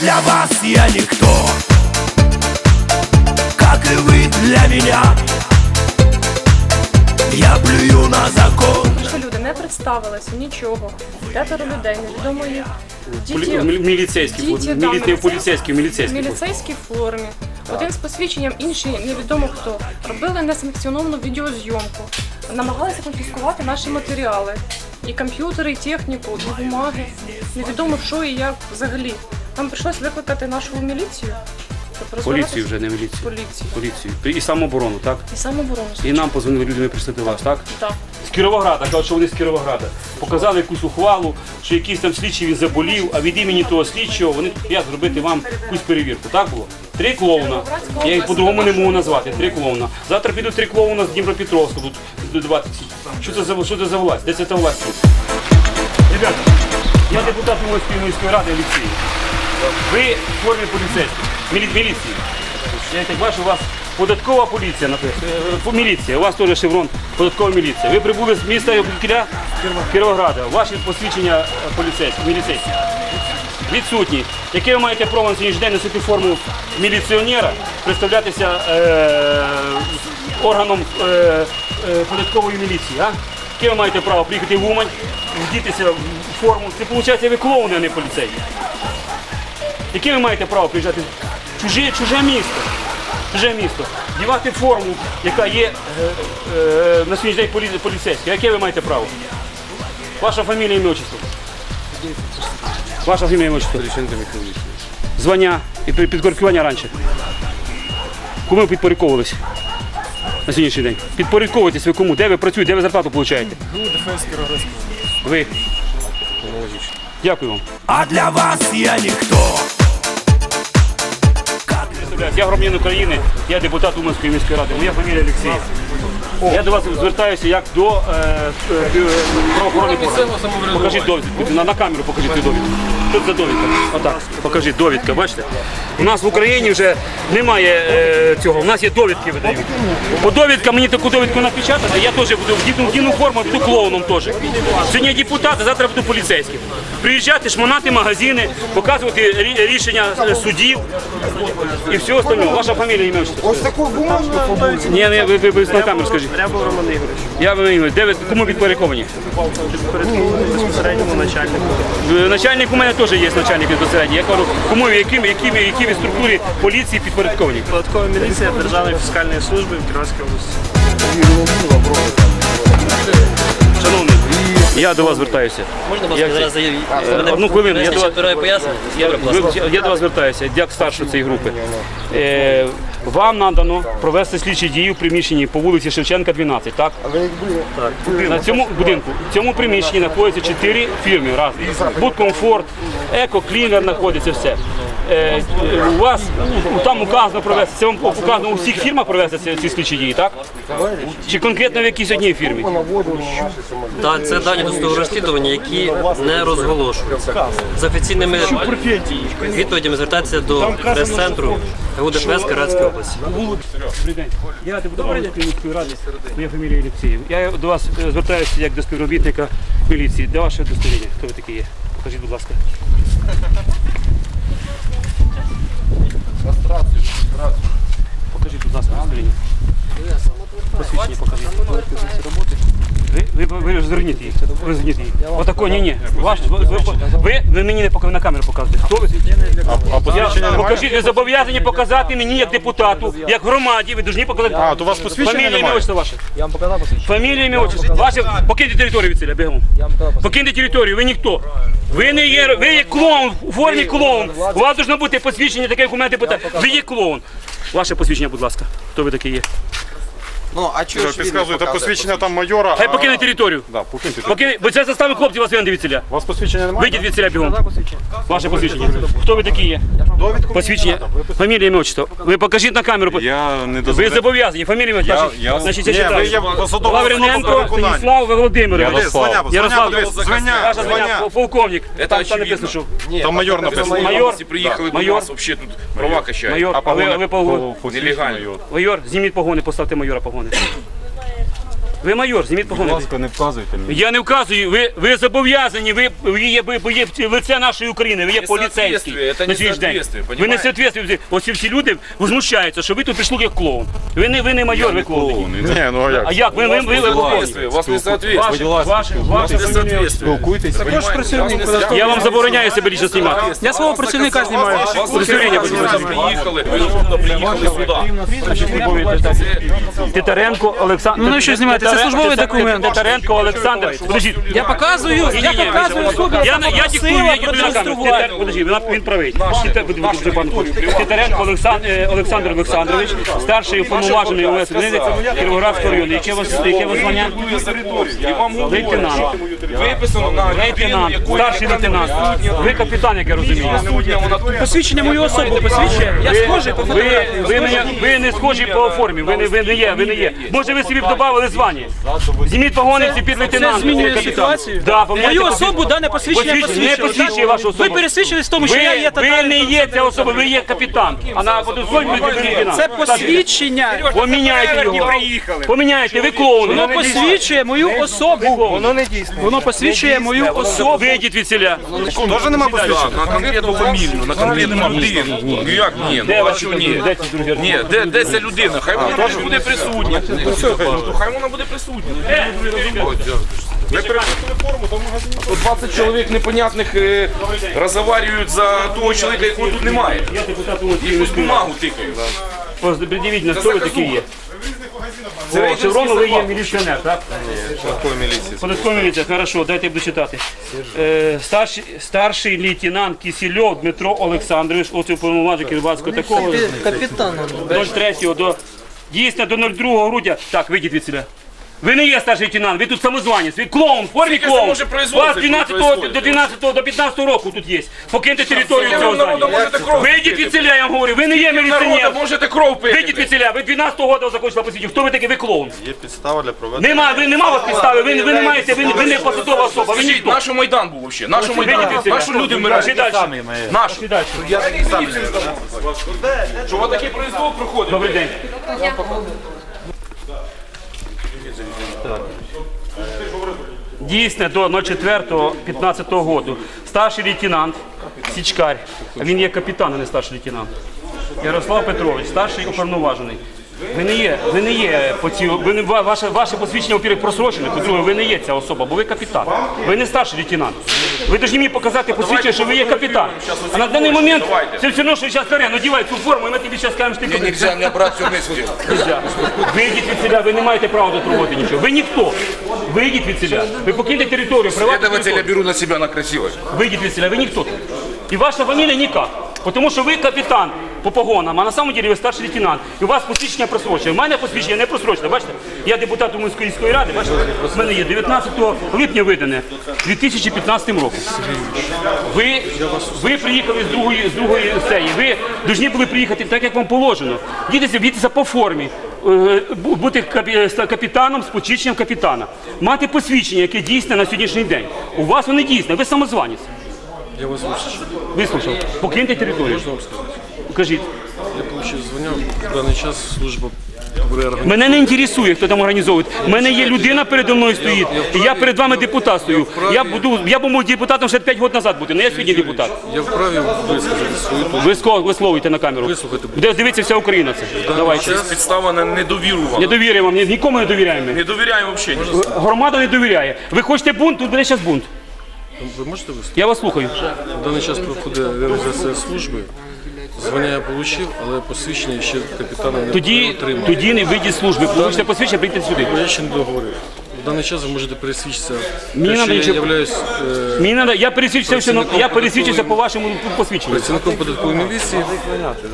для вас я никто Как и вы для меня Я плюю на закон Що люди не представилися, нічого. П'ятеро людей, невідомо їх. Полі- Діти, Міліцейські, діти, міліцейські- поліцейські, в міліцейські. міліцейській формі. Один з посвідченням, інший невідомо хто. Робили несанкціоновану відеозйомку. Намагалися конфіскувати наші матеріали. І комп'ютери, і техніку, і бумаги. Невідомо що і як взагалі. Нам прийшлось викликати нашу міліцію. Поліцію вже, не міліцію. Поліцію. Поліцію. І самооборону, так? І самооборону. І нам позвонили люди, ми прийшли до вас, так? Так. З Кіровограда, кажуть, що вони з Кіровограда. Показали якусь ухвалу, що якийсь там слідчий він заболів, а від імені того слідчого вони хотять зробити вам якусь перевірку. Так було? Три клоуна. Я їх по-другому не можу назвати. Три клоуна. Завтра підуть три клоуна з Дніпропетровська, тут до 20. Що це за що це за власть? Де це та власть? Ребята, я депутат Мойської міської ради Олексій. Ви в формі поліцейських, мілі- міліції. Я так бачу, у вас податкова поліція, наприклад. Е, Міліція, у вас теж шеврон, податкова міліція. Ви прибули з міста Кіля? Кіровограда. Ваші посвідчення е, поліцейські, міліцейські. Відсутні. Яке ви маєте право на сьогоднішній день носити форму міліціонера, представлятися е, органом е, е, податкової міліції? А? Яке ви маєте право приїхати в Умань, вдітися в форму? Це виходить, ви клоуни, а не поліцейські. Яке ви маєте право приїжджати в чуже, чуже місто? Чуже місто. Дівати форму, яка є е, е, на сьогоднішній день полі, поліцейська. Яке ви маєте право? Ваша фамілія ім'я отчество? Ваша фамілія ім'я отчество? Звання і під- підпорядкування раніше. Кому ви підпорядковувались на сьогоднішній день? Підпорядковуєтесь ви кому? Де ви працюєте? Де ви зарплату получаєте? Ви. Дякую вам. А для вас я никто Представляюсь, Я громадянин України, я депутат Уманської міської ради. Моя фамілія Олексій. Я до вас звертаюся як до е, е, правоохоронних органів. Покажіть довідку. На, на камеру покажіть цю довідку. За довідка? Отак. Покажіть довідка, бачите? У нас в Україні вже немає е, цього. У нас є довідки видають. По довідкам мені таку довідку напечатати, я теж буду в дітну форму, буду клоуном теж. Сьогодні я депутат, а завтра буду поліцейським. Приїжджати, шмонати магазини, показувати рі- рішення е, судів і все остальне. Ваша фамілія ім'я? Ось таку бумажну Ні, ні, ви, ви, ви на камеру скажіть. Рябов Роман Ігорович, Я Роман де ви кому підпорядковані? безпосередньому начальнику. Е, Начальник у мене теж є начальник безпосередньо. Я кажу, кому яким, яким, яким ви структурі поліції підпорядковані? Податкова міліція Державної фіскальної служби в Кіровській області. Шановний, я до вас звертаюся. Можна вас Як зараз заявити? Одну хвилину, я до вас-. Я, я до вас звертаюся, як старший цієї групи. Е, вам надано провести слідчі дії в приміщенні по вулиці Шевченка, 12, так? На цьому будинку, в цьому приміщенні знаходяться чотири фірми разні. Будкомфорт, Екоклінер знаходиться все. Е, у вас там указано провести, це вам указано у всіх фірмах провести ці, ці слідчі дії, так? Чи конкретно в якійсь одній фірмі? Так, це дані досудового розслідування, які не розголошуються. З офіційними відповідями звертатися до прес-центру ГУДПС Кіровської області. Я депутат міської ради. Моя фамілія Олексієв. Я до вас е, звертаюся як до співробітника міліції. Де ваше удостоверення? Хто ви такі є? Покажіть, будь ласка. Покажіть, будь ласка, удостоверення. Посвідчення покажіть. Ви, ви, ви розверніть її. Розверніть її. Отако, ні, ні. Ваш, ви, ви, ви, ви мені не на камеру показуєте. Хто ви? Я, покажіть, ви зобов'язані показати мені як депутату, як громаді, ви повинні показати. А, то у вас посвідчення Фамілія, ім'я, немає? отчество ваше. Я вам показав посвідчення. Фамілія, ім'я, отчество. Ваше, покиньте територію від селя, бігом. Покиньте територію, ви ніхто. Ви не є, ви є клоун, у формі клоун. У вас повинно бути посвідчення, таке, як у мене депутат. Ви є клоун. Ваше посвідчення, будь ласка. Хто ви такий є? Ну, а чого ж підказуєте посвідчення там майора? Хай а- покине територію. Да, покиньте. Покине, бо це застави хлопців вас вигнати від селя. У вас посвідчення немає? Вийдіть від селя бігом. Ваше посвідчення. Хто ви такі є? Довідку? Посвідчення. Фамілія, ім'я, отчество. Ви покажіть на камеру. Я не Ви дозволяю. зобов'язані. Фамілія, ім'я, Я- значить, я- значить, я Ні, ви є посадова особа Лавриненко. Станіслав Володимирович. Де, звання, Ярослав, звання, подивись, звання, Ваше звання, звання. полковник. Там, там очевидно. написано, що Там майор написано. майор, приїхали майор. до нас, взагалі тут права качають. майор, а ви, ви погони. Нелегально. майор. Майор, зніміть погони, поставте майора погони. one. Ви майор, зніміть погони. Будь ласка, не вказуйте мені. Я не вказую, ви, ви зобов'язані, ви, ви, є, ви, ви є лице нашої України, ви є поліцейські. Це день. несоответствие, Ви не понімаєте? соответствуєте. Ось ці всі люди возмущаються, що ви тут прийшли як клоун. Ви не, ви не майор, ви клоун. Ні, ну а як? А як? Ви, ви, ви, ви, клоун. Несоответствие, У вас Несоответствие. Спілкуйтесь. Також працівник Я вам забороняю себе лічно знімати. Я свого працівника знімаю. Удостоверення, будь ласка. приїхали, ви приїхали сюди. Титаренко Олександр. Ну, навіщо знімати? Це службовий документ. Титаренко Олександр. Подождіть. Я показую, я показую особі, Я, яка я диктую, я попросила диктую на камеру. продемонструвати. Титар- Подожди, він, він правий. Титар- будь- будь- будь- пан Коля. Титаренко Олександр, е, Олександр Олександрович, старший уповноважений ОС Кіровоградського району. Яке вас, яке вас звання? І вам Лейтенант. виписано на людину, Лейтенант, якої старший лейтенант. Ви капітан, як я розумію. присутня, вона тут. Посвідчення мою особу посвідчує. Я схожий по Ви, фотографії. ви не схожі по формі, ви не, ви не є, ви не є. Може ви собі б додали звання? Зніміть погони ці під лейтенант. Це змінює ситуацію. Да, поміняйте Мою особу дане посвідчення Посвідчення не посвідчує. посвідчує вашу особу. Ви пересвідчились в тому, що Ви, я є ви татарин. не є ця особа, ви є капітан. А на водозволь ви лейтенант. Це посвідчення. Поміняйте його. Поміняйте, ви клоун. Воно посвідчує мою особу. Воно не дійсне. Воно посвідчує мою особу. Вийдіть від селя. Теж нема посвідчення? На конкретну фамілію, на конкретну людину. Ну як ні? Ну а що ні? Де ці друзі? Ні, де, де ця людина? Хай вона буде присутня. Ну, Хай вона буде Ви перепутали форму, там магазин. 20 чоловік непонятних е, розговарюють за того чоловіка, якого тут немає. Я депутат І якусь бумагу тикають. Пред'явіть на хто ви такі є. Це О, рейдерський Шевронов ви є захват. міліціонер, так? Такої міліції. Податковая міліція, хорошо, дайте я буду читати. Е, старший, старший лейтенант Кисельов Дмитро Олександрович, оце уповноважений Кіровоградського такого. Капітан. 03 до дійсно до 02 грудня. Так, вийдіть від селя. Ви не є старший лейтенант, ви тут самозванець, ви клоун, формі Скільки це клоун. може вас 12 происходить? до 12 до 15 року тут є. Покиньте територію цього народу здання. можете кров Вийдіть від селя, я вам говорю, ви не є міліціонер. можете кров Вийдіть від пити. селя, ви 12 року закончили посвідчення. Хто ви такий? Ви клоун. Є підстава для проведення. Нема, ви нема вас підстави, ви, ви не маєте, ви, ви не посадова особа, ви Скажіть, ніхто. наш Майдан був взагалі, наш Вийдіть Майдан, від наші люди вмирають. Пішли далі. Наш. Пішли далі. Що ви такий произвол проходить? Добрий день. Дійсне до 04.15 року. Старший лейтенант Січкар, він є капітан, а не старший лейтенант. Ярослав Петрович, старший уповноважений. Ви не є, ви не є по цій, ви не, ва- ваше, ваше посвідчення во просрочене, по-друге, ви не є ця особа, бо ви капітан. Ви не старший лейтенант. Ви повинні мені показати посвідчення, що ви є капітан. А на даний момент це все одно, що зараз Карен, надівай цю форму, і ми тобі зараз скажемо, що ти капітан. Нельзя не брати цю мислі. Нельзя. Вийдіть від селя, ви не маєте права тут робити нічого. Ви ніхто. Вийдіть від селя. Ви покиньте територію, приватну Следователя територію. беру на себя на красивость. Вийдіть від селя, ви ніхто. тут. І ваша фамілія ніяк. Тому що ви капітан по погонам, а на самом деле ви старший лейтенант. І у вас посвідчення просрочене. У мене посвідчення не просрочене. Бачите? Я депутат Уманської міської ради, бачите? У мене є 19 липня видане 2015 роком. Ви, ви приїхали з другої, з другої сеї. Ви повинні були приїхати так, як вам положено. Дітися, дітися по формі. Е, Бути капітаном з посвідченням капітана. Мати посвідчення, яке дійсне на сьогоднішній день. У вас воно дійсне, ви самозванець. Я вас вислушав. Вислухав. Покиньте територію. Можна вам сказати? Кажіть. Я отримав звання. В даний час служба. Мене не інтересує, хто там організовує. У мене є людина передо мною стоїть, і я перед вами депутат стою. Я буду, я був депутатом ще 5 років назад бути, але я сьогодні депутат. Я вправі висказати свою точку. Ви ско- висловуйте на камеру. Вислухайте. Буде дивитися вся Україна це. Давайте. Підстава на недовіру вам. Не довіряємо вам, ні- нікому не довіряємо. Не довіряємо взагалі. Громада не довіряє. Ви хочете бунт, тут буде зараз бунт. Ви можете вислухати? Я вас слухаю. В даний час проходить реалізація служби. Звання я отримав, але посвідчення ще капітана не Тоді, отримав. тоді не вийдіть з служби. Получите посвідчення, прийдіть сюди. Я ще не договорив. В даний час ви можете пересвідчитися, Мені надо я нічого- являюсь е, Мені надо, я пересвідчився, все, ну, я пересвідчився по вашому посвідченню. працівником податкової міліції,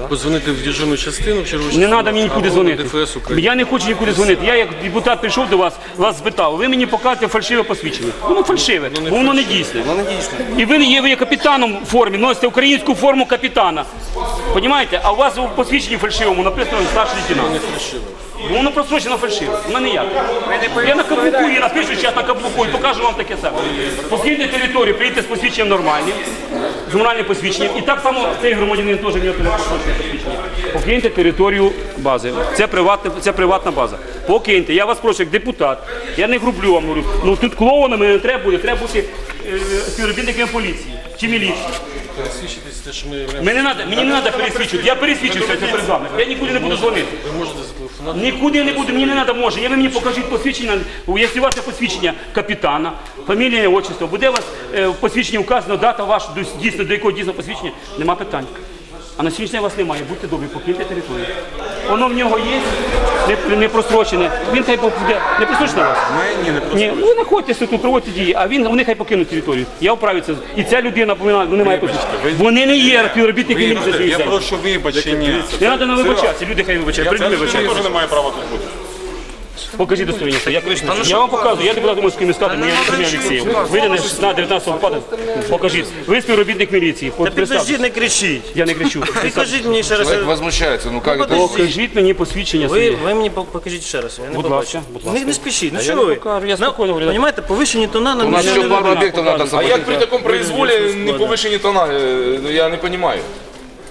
подзвонити в дежурну частину, в чергову Не треба мені нікуди дзвонити. ДФС України. Я не хочу нікуди дзвонити. Я як депутат прийшов до вас, вас спитав, ви мені покажете фальшиве посвідчення. Воно фальшиве, бо воно не дійсне. І ви є, ви є капітаном в формі, носите українську форму капітана. Понімаєте? А у вас у посвідченні фальшивому написано старший лейтенант. Бо воно просрочено фальшиво. Воно ніяк. Я на каблуку, я напишу зараз на каблуку і покажу вам таке саме. Покиньте територію, приїдьте з посвідченням нормальним, з моральним посвідченням. І так само цей громадянин теж в нього просрочене посвідчення. Покиньте територію бази. Це приватна, це приватна база. Покиньте. Я вас прошу, як депутат. Я не грублю вам говорю. Ну тут клоунами не треба бути, треба бути е, співробітниками поліції чи міліції. Свідчитись те, що ми являємося. Мені не треба, мені не треба пересвідчувати. Я пересвідчився це перед вами. Я нікуди не буду дзвонити. Ви можете зателефонувати. Нікуди не буду, мені не треба може. Я ви мені покажіть посвідчення. Якщо у вас є посвідчення капітана, фамілія, отчество, буде у вас е, в посвідченні вказано дата ваша, дійсно до якого дійсно посвідчення, нема питань. А на сьогоднішній день вас немає, будьте добрі, покиньте територію. Воно в нього є, не, не просрочене. Він хай буде. Не просрочене у вас? Ні, не Ні, ви знаходьтеся тут, проводьте дії, а він вони хай покинуть територію. Я вправлю це. І ця людина повинна не має посвідчення. Вони не є співробітники міліції. Я прошу вибачення. Не треба не вибачатися, люди хай вибачають. Прийдуть вибачатися. не маю права тут бути. Покажіть достойність. Я, я вам показую, я депутат Думської міськради, мене Андрій Олексєєв. Вийде на 16 19 листопада. Покажіть. Ви співробітник міліції. Підождіть, не кричіть. Я не кричу. Покажіть мені ще раз. Человек возмущается, ну как это? Покажіть мені посвідчення Ви, своє. ви мені по- покажіть ще раз. Я не Будь побачив. ласка, будь Не, ласка. не спішіть, ну я що не ви? покажу, я Ну, спокійно говорю. Понімаєте, повищені тона нам У нас нічого еще не пару дадуть. объектов надо А собрать. як при таком произволе не повышение тона? Я не понимаю.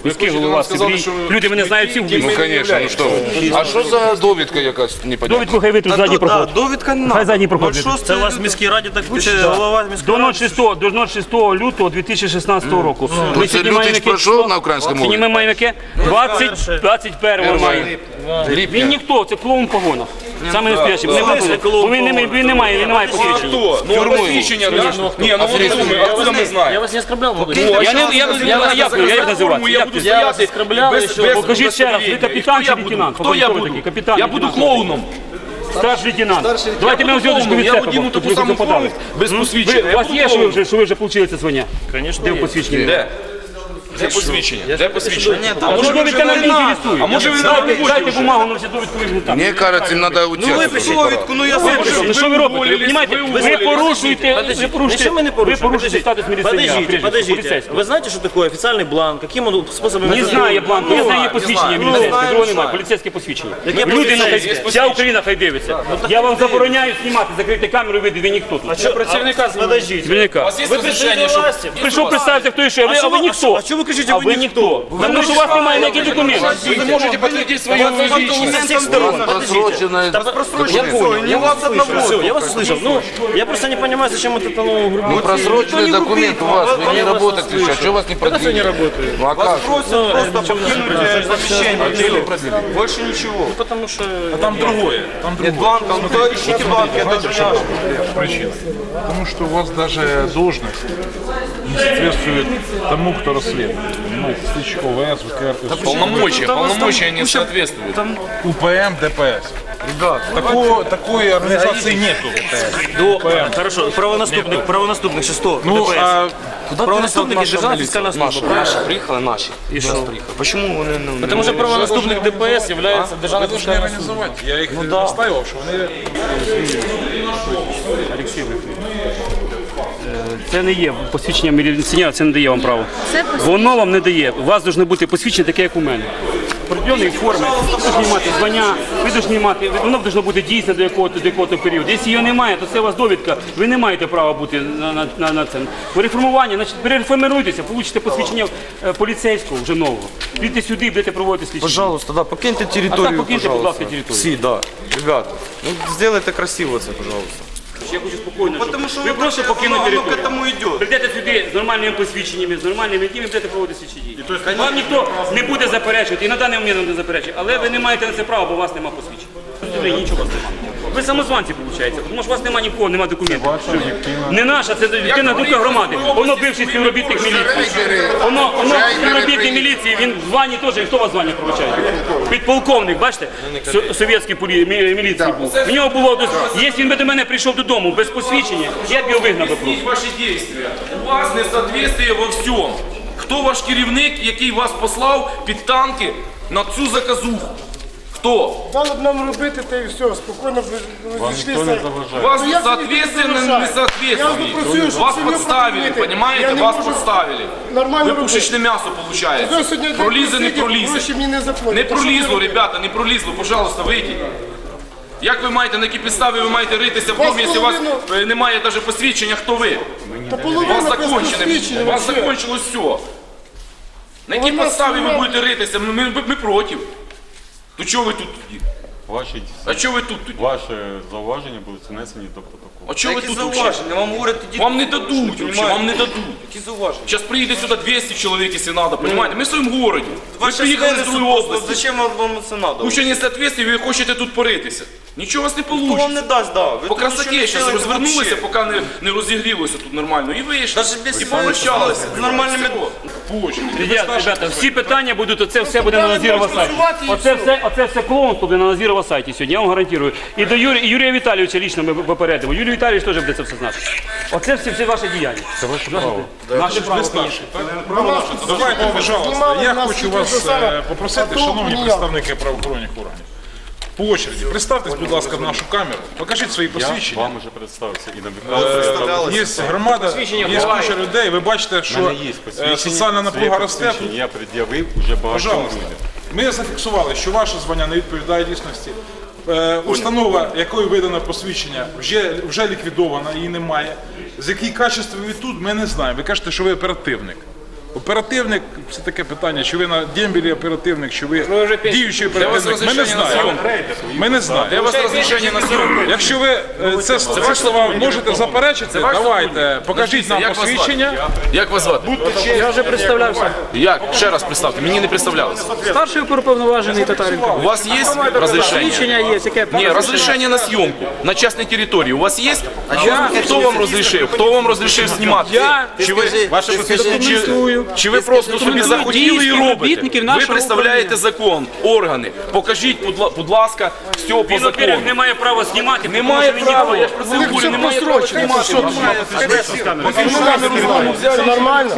Міський голова Сибрій. Люди мене знають всі в Ну, місті. конечно, ну что вы. А что за довідка якась непонятна? Довідку хай витруть задній Да, проход. довідка не Хай задній проход. Це у вас в міській раді так пише голова міської До ради. 06, до 06 лютого 2016 року. Ми Ну, це сьогодні маємо лютий яке пройшов число? на українській мові? Сьогодні ми маємо яке? 20, 21 маємо. Він ніхто, це клоун в погонах. Саме настоящий. Не смислі клоун Бо він не має- він не має, він не має посвідчення. Хто? Ну, посвідчення, да? Ні, ну вот думаю, откуда ми знаємо? Я вас не оскорблял, Володя. Я не я, я, я, як ви- як називати? Я Як буду ви- стояти оскорбляв, без, що? без Покажіть ще раз, ви капітан чи я лейтенант? Хто я буду? такий? Капітан, Я буду лейтенант. клоуном. Старший лейтенант. Давайте ми буду взяли клоуном. від Я щоб таку ви саму форму без Ви- посвідчення. У вас є, що ви вже, що ви вже отримали це звання? Звісно, Де посвідченні? Де? Де посвідчення? Де посвідчення? А може довідка нам не інтересує? А може ви Дайте- нам не Дайте бумагу на всі довідку ви там. Мне кажется, им надо уйти. Ну випишіть довідку, ну я випишу. Ну що ви робите? Ви розумієте, ви порушуєте, ви Подождите, порушуєте, ничего мы не ви порушим. порушуєте статус міліціонера. Подождите, прежде всего, подождите. поліцейського. Вы знаете, что такое официальный бланк? Каким он способом... Не знаю я бланку, я знаю є посвідчення Ну, міліцейське, знаю, другого знаю. немає, поліцейське посвідчення. Яке Люди поліцейське? нехай, вся Україна хай дивиться. Я вам забороняю знімати, закрити камеру, ви ви ніхто тут. Что, працівника Подождите. Керівника. Вы пришли власти. Прийшов представитися, хто і що, а ви, а ви ніхто. А что вы кричите, А вы ви ніхто. Тому що у вас немає ніяких документів. Вы не можете подтвердить свою личность. со всех сторон. Просроченная Я понял, я вас услышал. Все, я вас услышал. Ну, я просто не понимаю, зачем вот это ну, грубо. Ну, просроченный документ у вас, вы не работаете сейчас, что вас не продлили? не работает? Ну, а как? Больше ничего. Потому что... Там другое. Там другое. бланка, ну то ищите бланки, это же Причина. Потому что у вас даже должность не соответствует тому, кто расследует. Понимаете, Сличко ВС, ВКР, Полномочия, полномочия не соответствуют. УПМ, ДПС. Ребят, такой, такой организации нету. До, хорошо, правонаступник, правонаступник, що 100, Ну, ДПС. а правонаступник і Державна фіскальна служба. Наши приехали, наши. І що? Почему вони не... Тому що правонаступник ДПС Державна вы должны организовать. Я их настаивал, что они Олексій Це не є посвідчення міліціонера, це не дає вам право. Воно вам не дає. У вас повинно бути посвідчення таке, як у мене. Определеної форми, ви повинні мати звання, ви повинні мати, воно повинно бути дійсне до якого до якого періоду. Якщо його немає, то це у вас довідка. Ви не маєте права бути на, на, на, на це. По реформуванню, значить, перереформируйтеся, получите посвідчення е, поліцейського вже нового. Підете сюди, будете проводити слідчі. Пожалуйста, да, покиньте А так покиньте, будь пожалуйста. ласка, територію. Всі, да. Ребята, ну сделайте красиво це, пожалуйста. Я хочу спокійно, щоб Потому что ви просто так- покинути оно- оно територію. к этому идет. Прийдете сюди з нормальними посвідченнями, з нормальними діями, будете проводити слідчі дії. Вам ніхто не буде заперечувати, і на даний момент не заперечує, але ви не маєте на це права, бо у вас немає посвідчення. Тут Нічого у вас немає. Ви самозванці, виходить, тому що у вас немає нікого, немає документів. Не наша, це людина думка громади. Воно бивший співробітник міліції. Воно, воно співробітник міліції, він в званні теж, хто вас в званні пробачає? Підполковник, бачите, Со- совєтський міліції був. В нього було, дос- якщо він би до мене прийшов додому без посвідчення, я б його вигнав би просто. Ваші дії. У вас несоответствие во всьому. Хто ваш керівник, який вас послав під танки на цю заказуху? Хто? Дали б нам робити те і все, спокійно б розійшлися. Вас Ну, соответственно, не не щоб Вас сім'ю подставили, прокормити. понимаете? Не Вас можу подставили. нормально Ви робити. пушечне м'ясо Ви сьогодні день Пролізе, не просидів, пролізе. Мені не заплатять. Не Та що пролізло, ви ребята, не пролізло, пожалуйста, вийдіть. Як ви маєте, на якій підставі ви маєте ритися в Вас домі, якщо у вас половину- е, немає навіть посвідчення, хто ви? Та У половина вас без закончено, посвідчення у вас вообще. закончилось все. На якій підставі ви будете ритися? Ми, ми, ми проти. То чого ви тут тоді? Ваші, А чого ви тут тоді? ваші зауваження будуть занесені до протоколу. А чого ви Які тут зауваження? Вам говорять, тоді... Вам не дадуть, вообще, вам не дадуть. Які зауваження? Зараз приїде сюди 200 чоловік, якщо надо, понимаете? Ми в своєму городі. Ви приїхали з другої області. Зачем вам вам це надо? Ви що не соответствие, ви хочете тут поритися. Нічого у вас не Хто вам вийде. не дасть, да. Ви По тут нічого красоті зараз розвернулися, вообще. поки не, не розігрілося тут нормально. І вийшли. Даже без і з нормальними-. Ребята, ребята, всі питання будуть, оце все буде на Назірова сайті. Оце все. оце все клоунство буде на Назірова сайті сьогодні, я вам гарантую. І до Юрія, і Юрія Віталійовича лічно ми попередимо. Юрій Віталійович теж буде це все знати. Оце всі, всі ваші діяння. Це ваше право. Наше право, звісно. Давайте, пожалуйста, я хочу вас е, попросити, шановні представники правоохоронних органів. По очереді, представтесь, будь ласка, в нашу камеру, покажіть свої Я посвідчення. вам уже представився і на Є громада, є куча людей, ви бачите, У що мене є е, посвідчення, соціальна напруга своє росте. посвідчення Я пред'явив уже багатьом Пожалуйста. людям. Ми зафіксували, що ваше звання не відповідає дійсності. Е, установа, якою видано посвідчення, вже, вже ліквідована, її немає. З якій качестві ви тут, ми не знаємо. Ви кажете, що ви оперативник. Оперативник це таке питання, чи ви на дембілі оперативник, чи ви діючий оперативник. Ми не знаємо. Ми не знаємо. вас розрішення на зйомку? Якщо ви е, це, це слова можете заперечити, давайте, покажіть нам Як вас звати? посвідчення. Як вас звати? Я вже представлявся. Як? Ще раз представте, мені не представлялися. Старший оперуповноважений Татаренко. У вас є розрішення? Є, яке Не, разрешение на съемку на частной территории у вас есть? Я... Кто вам разрешил? Кто вам разрешив знімати? Я Чи ви, ваше посвідчення? Чи, чи ви просто собі захотіли і робите? Ви представляєте закон, органи. Покажіть, будь, ласка, все по Він, не має права знімати, Немає права, я ж про це говорю, немає права знімати. Це? Нормально.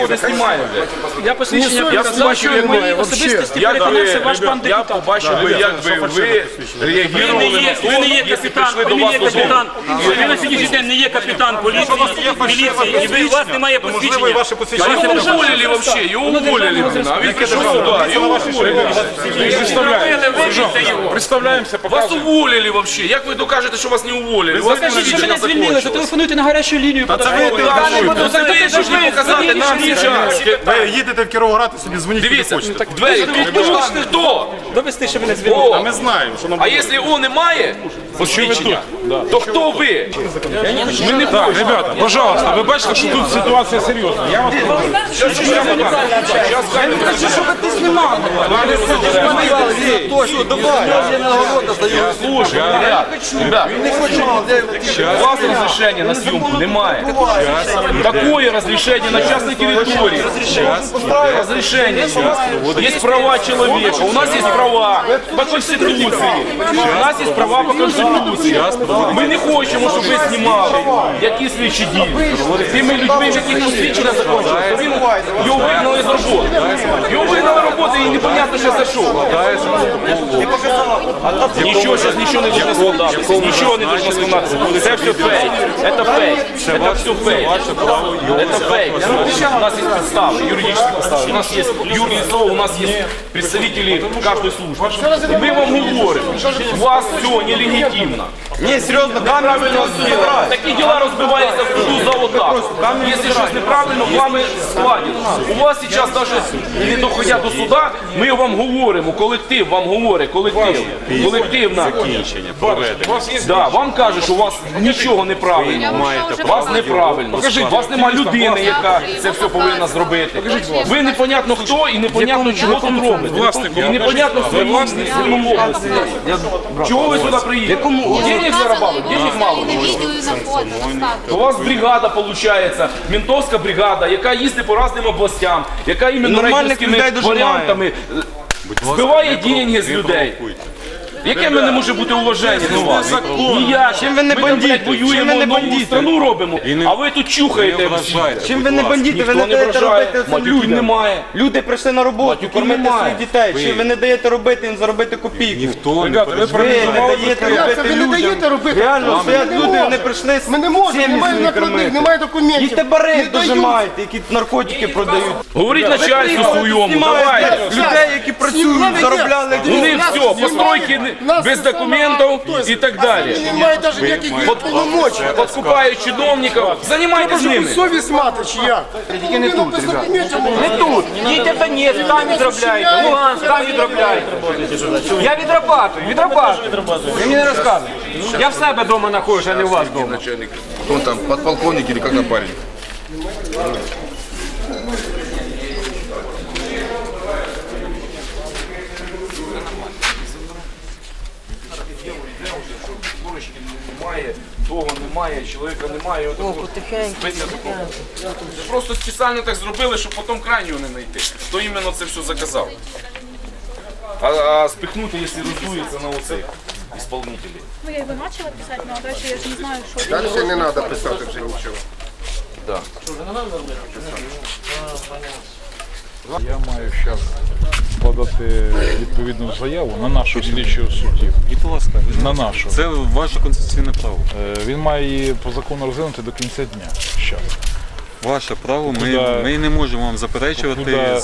Я посвідчення показав, що побачив, особистості Як ви, переконався ваш пан я побачив як ви реагували на то, якщо прийшли до вас додому. ви на сьогоднішній день не є капітан поліції, міліції, і у вас немає посвідчення. Його уволили вообще, його уволили. блин. А він пішов сюди, його уволили. Зробили, вивізьте Вас показуємо. уволили вообще. Як ви докажете, що вас не уволили? У вас Скажіть, що мене звільнили, закончилось. зателефонуйте на гарячу лінію. Це ви вирішили показати нам зараз. Ви їдете в Кіровоград і собі дзвоніть куди Дивіться, хочете. двері, хто? Хто? Довести, що мене звільнили. О, Ми знаємо, що нам А якщо он не має посвідчення, то хто ви? Ми не Так, ребята, пожалуйста, ви бачите, що тут ситуація серйозна. Я вас Слушай, ребят, у вас разрешения на съемку немає. Какое разрешение на частной территории? Разрешение. Есть права человека. У нас есть права по Конституции. У нас есть права по Конституції. Ми не хочемо, щоб ви знімали, які слідчі дії. Тими людьми, в яких посвідчення закончилось, то він його вигнали з роботи. Його вигнали з роботи і непонятно, що за що. Нічого, зараз нічого не должно складатися. Нічого не должно складатися. Це все фейк. Це фейк. Це все фейк. Це фейк. У нас есть подставы, юридические подставы. У нас есть юрлицо, у нас есть представители каждой службы. И мы вам говорим, у вас все нелегитимно. Ні, серйозно, Да, правильно сделано. Такі діла розбиваються в суду за отак. Якщо щось неправильно, вами складено. У вас зараз навіть не доходя до суда, ми вам говоримо, колектив вам говорить, колектив. Колективна. Закінчення, проведення. Да, вам кажуть, що у вас нічого неправильно. У вас неправильно. У вас нема людини, яка це все повинна зробити. Ви непонятно хто і непонятно чого тут робите. І непонятно своїм власник? своїм. Чого ви сюди приїхали? Денег заробили? Денег мало. У вас бригада получається, ментовська бригада, яка їздить по різним областям, яка іменно Нормальних рейдерськими людей дуже варіантами е, збиває деньги з людей. Яке в мене може бути уваження до вас? Ніяк. Чим ви не Ми там, бандити? воюємо, не нову бандити? страну робимо, не- а ви тут чухаєте. Чим ви не бандити? Ви не даєте робити цим людям. немає. Люди прийшли на роботу, кормити своїх дітей. Чим ви не даєте робити їм заробити копійку? Ніхто не ви Ви не даєте робити ви не людям. даєте робити? Реально, стоять не люди, вони прийшли Ми не можемо, немає накладних, немає документів. Їдьте дають. дожимайте, які наркотики продають. Говоріть начальству своєму, давайте. людей, які працюють, заробляли Вони все, постройки без це документів і так далі. Немає навіть ніяких повномочий. Подкупають чиновників. Займайтесь ними. Совість мати чи як? Тільки не тут, Не тут. Їдьте в Донецьк, там відробляйте. Луганськ, там відробляйте. Я відрабатую, відрабатую. Ви мені не розказуєте. Я в себе вдома знаходжусь, а не у вас вдома. Начальник. Он там, подполковник или как там парень? Немає, того немає, чоловіка немає. Спиться такого. Це Просто спеціально так зробили, щоб потім крайнього не знайти. Хто іменно це все заказав? А, а спихнути, якщо роздується на оцих ісполнителів. Ну, я его начала писать, но дальше я же не знаю, что... Далі не треба писати вже нічого. Я маю зараз подати відповідну заяву на нашу слідчого суддю. Будь ласка, На нашу. це ваше конституційне право. Е, Він має її по закону розглянути до кінця дня. Щас. Ваше право, ми, Куда- ми не можемо вам заперечувати. Кое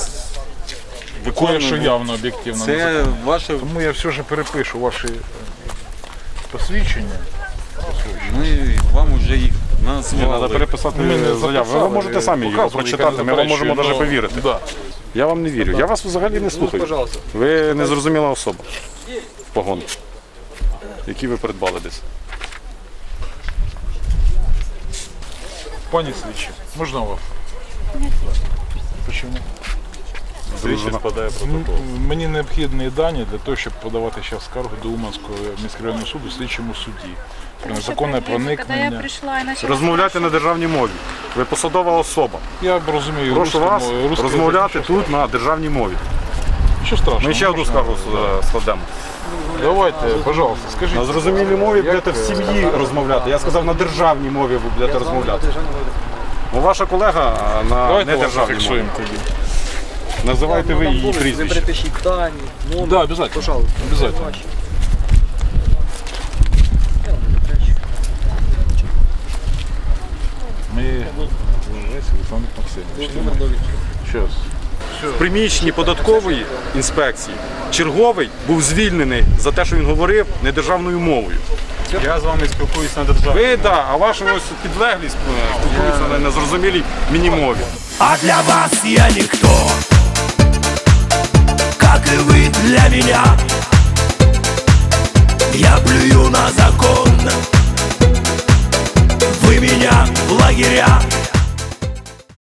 що виконуємо. явно об'єктивно. Це незаконно. ваше. Тому я все ж перепишу ваші е, посвідчення. Ми вам вже їх Треба переписати Ми заяву. Ви можете самі його прочитати, ми вам можемо навіть повірити. Да. Я вам не вірю. Я вас взагалі не слухаю. Ви незрозуміла особа в погон, які ви придбали десь. Пані слідчі, можна вас? Складає протокол. Мені необхідні дані для того, щоб подавати зараз скаргу до Уманського міськрайонного суду слідчому судді. Про незаконне Когда я проникнення. пришла и начала... Розмовляйте на державній мові. Ви посадова особа. Я б розумію, Прошу вас русською розмовляти тут на державній мові. Що страшного? Ми ще одну можна? скаргу е, складемо. Давайте, пожалуйста, скажіть. На зрозумілій мові Як, будете в сім'ї розмовляти. Я сказав, на державній мові ви будете розмовляти. Ну, ваша колега а, на Давайте вас недержавній мові. зафіксуємо тоді. Називайте ви її прізвище. Да, обязательно. Пожалуйста. Обязательно. Максимович. Щас. В приміщенні податкової інспекції черговий був звільнений за те, що він говорив недержавною мовою. Я з вами спілкуюся на державі. Ви, да, а ваші ось підлеглі сп- спілкуються на незрозумілій мінімові. А для вас я никто Как и вы для меня Я плюю на закон Вы меня в лагеря